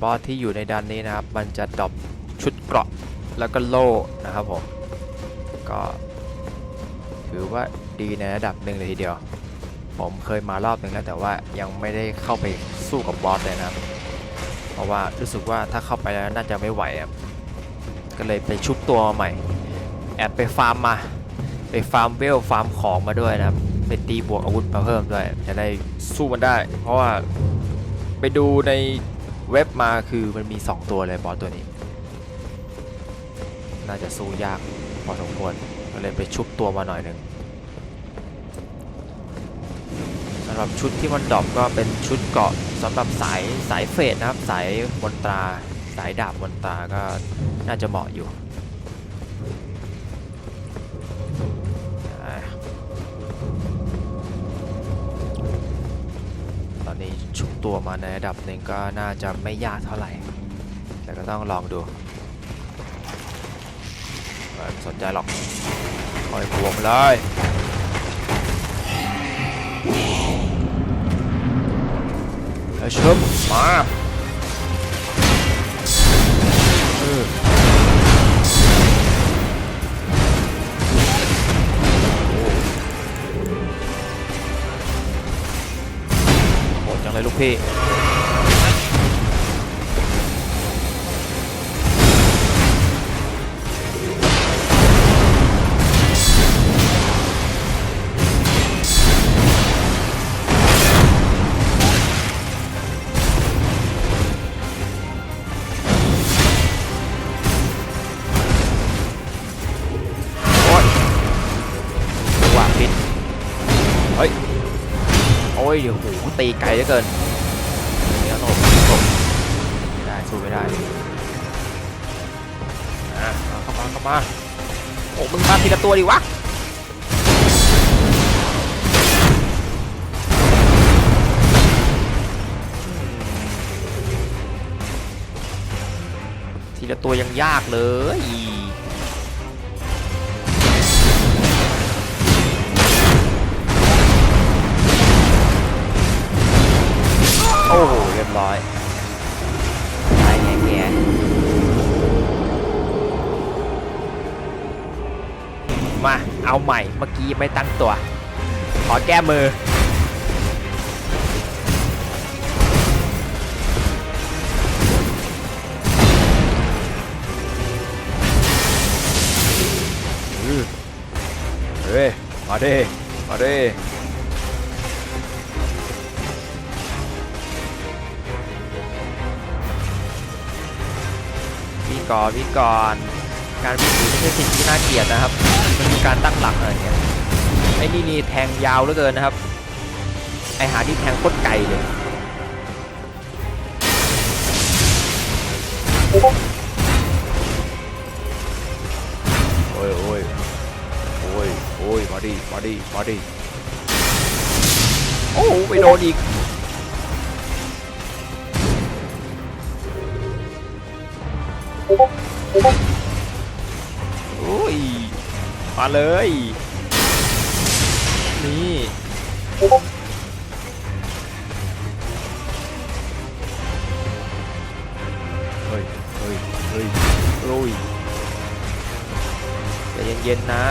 บอสที่อยู่ในดันนี้นะครับ มันจะดรอปชุดเกราะแล้วก็โล่นะครับผม ก็ถือว่าดีในระดับหนึ่งเลยทีเดียว ผมเคยมารอบหนึ่งแล้วแต่ว่ายังไม่ได้เข้าไปสู้กับบอสเลยนะ เพราะว่ารู้สึกว่าถ้าเข้าไปแล้วน่าจะไม่ไหวครับก็เลยไปชุบตัวมาใหม่ แอบไปฟาร์มมา ไปฟาร์มเวลฟาร์มของมาด้วยนะครับไปตีบวกอาวุธมาเพิ่มด้วยจะได้สู้มันได้ เพราะว่าไปดูใน เว็บมาคือมันมี 2 ตัวเลยบอสตัวนี้ น่าจะสู้ยากพอสมควรก็เลยไปชุบตัวมาหน่อยหนึ่งสำหรับชุดที่มันดรอปก็เป็นชุดเกาะสำหรับสายสายเฟดนะครับ สายมนตรา สายดาบมนตราก็น่าจะเหมาะอยู่ ตัวมาในระดับหนึ่งก็น่าจะไม่ยากเท่าไหร่ แต่ก็ต้องลองดูไม่สนใจหรอกคอยบวกเลยแล้วชุบมา เลยลูกพี่โอ๊ยจังหวะผิดเฮ้ย โอ้ยเดี๋ยวโหตีไกลเหลือเกินนี่ก็ต้องหลบไม่ได้สู้ไม่ได้อะเข้ามาเข้ามาโอ้มึงมาทีละตัวดิวะทีละตัวยังยากเลย อ้โหเรียบร้อยตายแง่แง่มาเอาใหม่เมื่อกี้ไม่ตั้งตัว ขอแก้มืออือเฮ้ยมาดิมาดิ งก่อนวิ่งก่อน การวิ่งหนีไม่ใช่สิ่งที่น่าเกลียดนะครับ มันคือการตั้งหลักอะไรเงี้ยไอ้นี่นี่แทงยาวเหลือเกินนะครับ ไอหาที่แทงโคตรไกลเลยโอ้ยโอ้ยโอ้ยโอ้ยมาดิมาดิมาดิโอ้ไปโดนอีก โอ้ย มาเลย นี่เฮ้ยเฮ้ยเฮ้ยโอ้ยใจเย็นๆนะ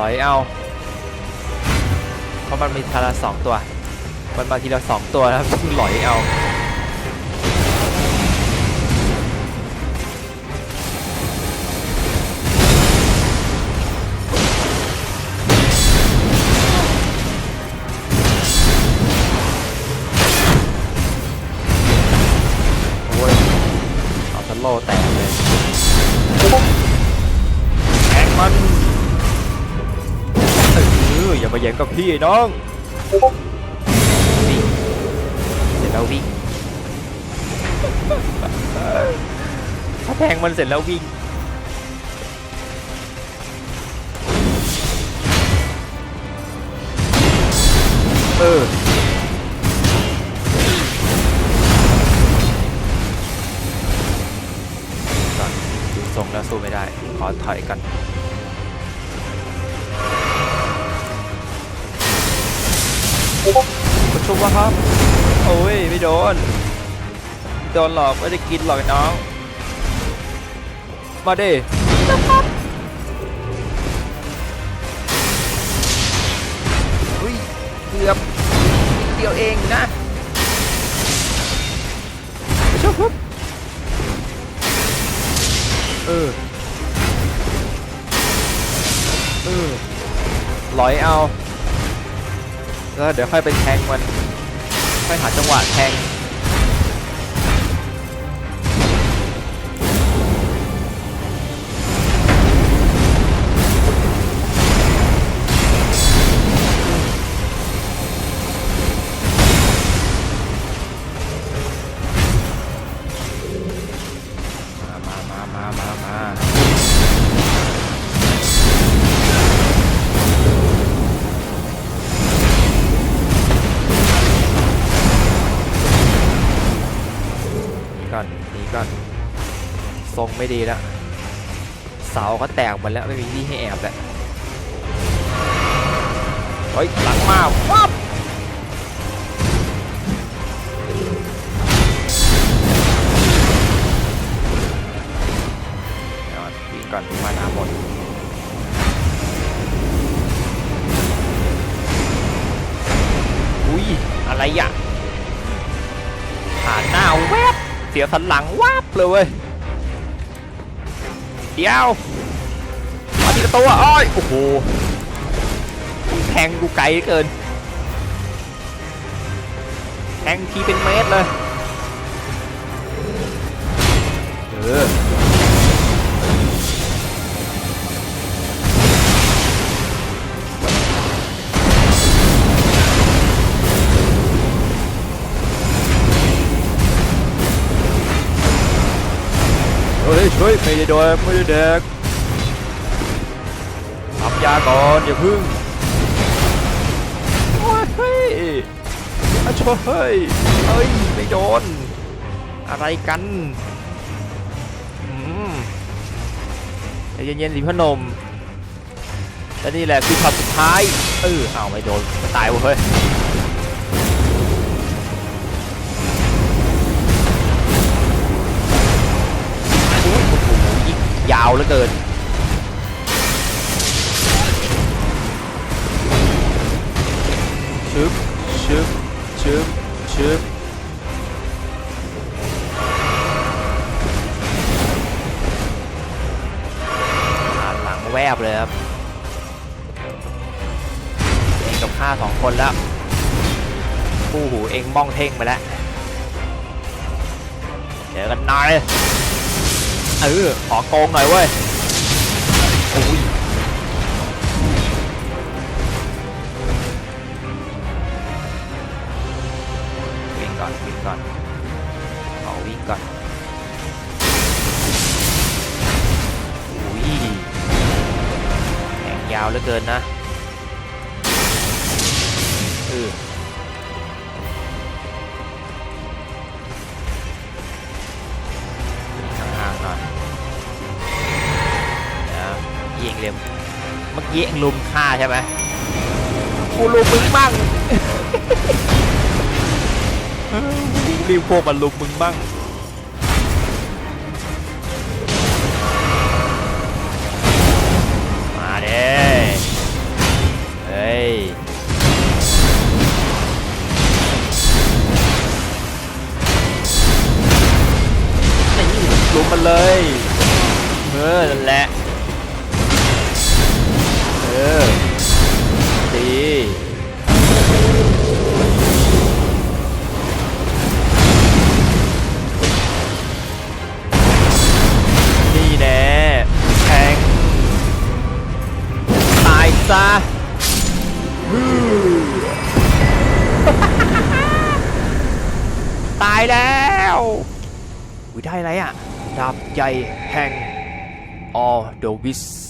ลอยเอาเพราะมันมีทีละสองตัว มันมาทีละสองตัวนะครับซึ่งหลอยเอา อออย่ามาแย่งกับพี่ไอ้น้องวิ่งเสร็จแล้ววิ่งถ้าแทงมันเสร็จแล้ววิ่งเออก่อนดูทรงทรงแล้วสู้ไม่ได้ ขอถอยกัน ประชุมวะครับ โอ้ย ไม่โดน โดนหลอกไม่ได้กินหรอกน้อง มาดิอุ้ยเกือบเดียวเองนะชุบปุ๊บเออ เออลอยเอา แล้วเดี๋ยวค่อยไปแทงมัน ค่อยหาจังหวะแทง รงไม่ดีแล้ว เสาก็แตกหมดแล้วไม่มีที่ให้แอบแล้วเฮ้ยหลังมาวับบีก่อนมาน้ำหมดอุ้ยอะไรอะผ่านหน้าแวบเสียสันหลังวับเลยเว้ย เดี๋ยวมาทีละตัวอ้อยโอ้โหแทงกูไกลเหลือเกิน แทงทีเป็นเมตรเลย เออ ฮ้ยช่วยไม่ได้โดนไม่ได้แดกทำยาก่อนอย่าพึ่งโอ้ยเฮ้ยอาช่วยเฮ้ยเฮ้ยไม่โดน อะไรกันอืมใจเย็นๆสิพนมและนี่แหละคือช็อตสุดท้าย เออเอาไม่โดนตายเวะเฮ้ย ยิงยาวเหลือเกิน ชึบ ชึบ ชึบ ชึบผ่านหลังแวบเลยครับเองกับข้าสองคนแล้วคู่หูเองบ้องเท่งไปแล้ว เจอกันหน่อย เออขอโกงหน่อยเว้ยโอ้ยวิ่งก่อนวิ่งก่อนขอวิ่งก่อนอุ้ยแข่งยาวเหลือเกินนะ ดี๋ยวยิงเร็วเมื่อกี้เองลุมฆ่าใช่ไหมกูลุมมึงบ้างรีบพวกมันลุมมึงบ้างมาเด้เฮ้ยนี่ลุมมันเลยเออนั่นแหละเออดีนี่แน่แทงตายซะตายแล้วอุ้ยได้อะไรอะ ดาบใหญ่แห่ง All the w i s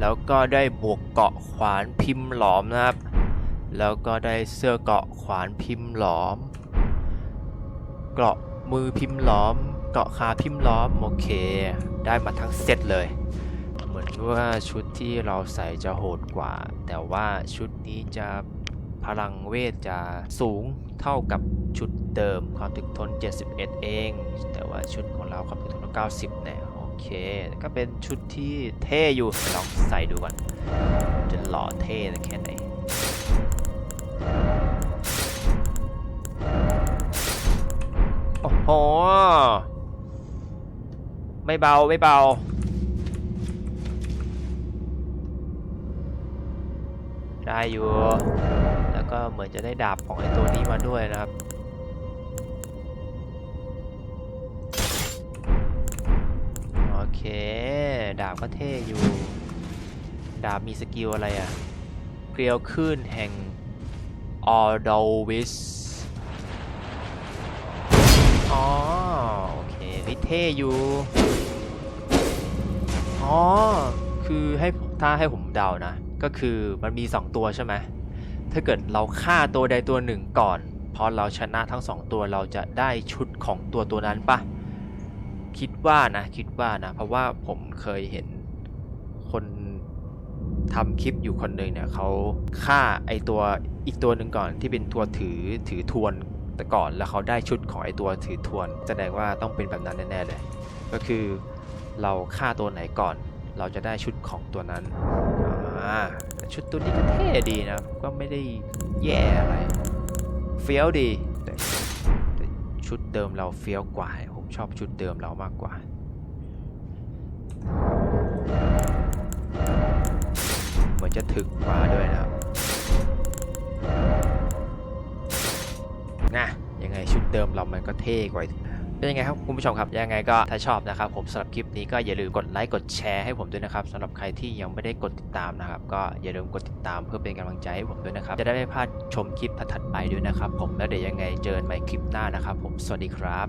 แล้วก็ได้บวกเกาะขวานพิมพ์หลอมนะครับ แล้วก็ได้เสื้อเกาะขวานพิมพ์หลอม เกราะมือพิมพ์หลอม เกาะคาพิมพ์ล้อม โอเค ได้มาทั้งเซตเลย เหมือนว่าชุดที่เราใส่จะโหดกว่า แต่ว่าชุดนี้จะพลังเวทจะสูงเท่ากับชุดเดิมความถึกทน 71 เอง แต่ว่าชุดของเราความถึกทน 90เนี่ยโอ เคก็เป็นชุดที่เท่อยู่ลองใส่ดูก่อน จะหล่อเท่แค่ไหนโอ้โหไม่เบาไม่เบาได้อยู่ แล้วก็เหมือนจะได้ดาบของไอ้ตัวนี้มาด้วยนะครับาบก็เท่อยู่ ดาบมีสกิลอะไรอะ่ะเกลียวขึ้นแห่งออดวิสอ๋อ โอเคเฮ้ยเท่อยู่ อ๋อ คือให้ถ้าให้ผมเดานะ ก็คือมันมี 2 ตัวใช่ไหม ถ้าเกิดเราฆ่าตัวใดตัวหนึ่งก่อน พอเราชนะทั้ง 2 ตัวเราจะได้ชุดของตัวตัวนั้นปะ คิดว่านะคิดว่านะ เพราะว่าผมเคยเห็นคนทำคลิปอยู่คนหนึ่งเนี่ยเขาฆ่าไอตัวอีกตัวหนึ่งก่อนที่เป็นตัวถือถือทวนแต่ก่อนแล้วเขาได้ชุดของไอตัวถือทวน แสดงว่าต้องเป็นแบบนั้นแน่ๆเลย ก็คือเราฆ่าตัวไหนก่อน เราจะได้ชุดของตัวนั้นชุดตัวนี้ก็เท่ดีนะ ก็ไม่ได้แย่อะไร เฟี้ยวดีแต่ชุดเดิมเราเฟี้ยวกว่า ชอบชุดเดิมเรามากกว่า เหมือนจะถึกกว่าด้วยนะครับนะยังไงชุดเดิมเรามันก็เท่กว่าเป็นยังไงครับคุณผู้ชมครับยังไงก็ถ้าชอบนะครับผมสำหรับคลิปนี้ก็อย่าลืมกดไลค์กดแชร์ให้ผมด้วยนะครับสำหรับใครที่ยังไม่ได้กดติดตามนะครับ ก็อย่าลืมกดติดตามเพื่อเป็นกำลังใจให้ผมด้วยนะครับ จะได้ไม่พลาดชมคลิปถัดๆไปด้วยนะครับ ผมแล้วเดี๋ยวยังไงเจอกันใหม่คลิปหน้านะครับ ผมสวัสดีครับ